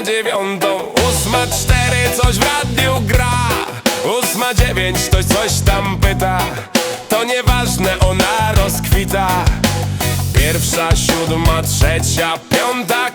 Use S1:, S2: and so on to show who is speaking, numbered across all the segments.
S1: ósma dziewiątą. Ósma cztery coś w radiu gra. Ósma dziewięć ktoś coś tam pyta. To nieważne ona rozkwita. Pierwsza, siódma, trzecia, piąta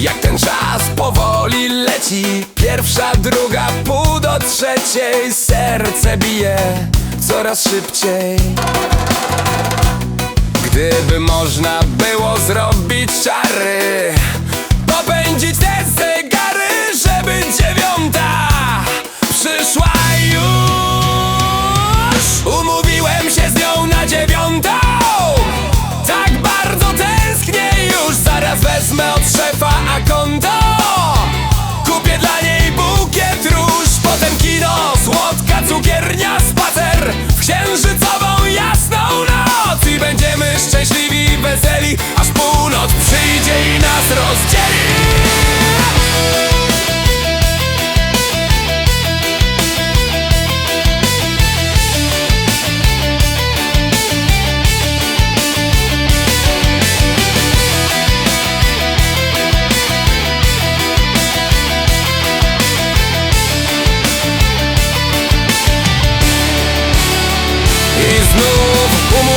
S1: Jak ten czas powoli leci. Pierwsza, druga, pół do trzeciej. Serce bije coraz szybciej. Gdyby można było zrobić czary Popędzić te zegary, żeby dziewiąta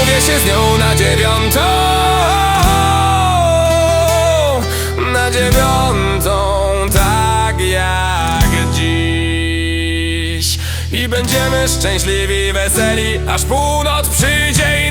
S1: umówię się z nią na dziewiątą. Na dziewiątą, tak jak dziś. I będziemy szczęśliwi, weseli Aż północ przyjdzie